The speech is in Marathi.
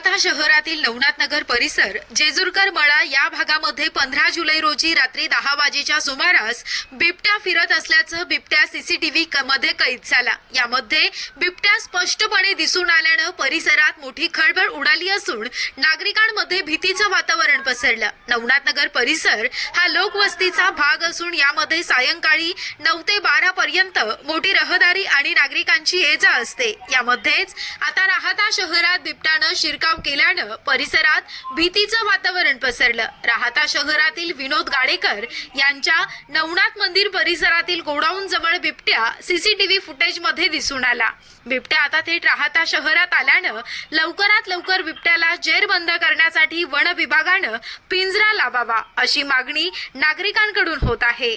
कोलकाता शहरातील नवनाथ नगर परिसर जेजुरकर मळा या भागामध्ये पंधरा जुलै रोजी रात्री दहा वाजेच्या सुमारास बिबट्या फिरत असल्याचं बिबट्या सीसीटीव्ही मध्ये कैद झाला. यामध्ये बिबट्या स्पष्टपणे दिसून आल्यानं परिसरात मोठी खळबळ उडाली असून नागरिकांमध्ये भीतीचं वातावरण पसरलं. नवनाथ नगर परिसर हा लोकवस्तीचा भाग असून यामध्ये सायंकाळी नऊ ते बारा पर्यंत मोठी रहदारी आणि नागरिकांची ये जा असते. यामध्येच आता राहता शहरात बिबट्यानं शिरकाव केल्यानं परिसरात भीतीचं वातावरण पसरलं. राहता शहरातील विनोद गाडेकर यांच्या नवनाथ मंदिर परिसरातील गोडाऊन जवळ बिबट्या सीसीटीव्ही फुटेजमध्ये दिसून आला. बिबट्या आता थेट राहता शहरात आल्यानं लवकरात लवकर बिबट्याला जेरबंद करण्यासाठी वन विभागानं पिंजरा लावावा अशी मागणी नागरिकांकडून होत आहे.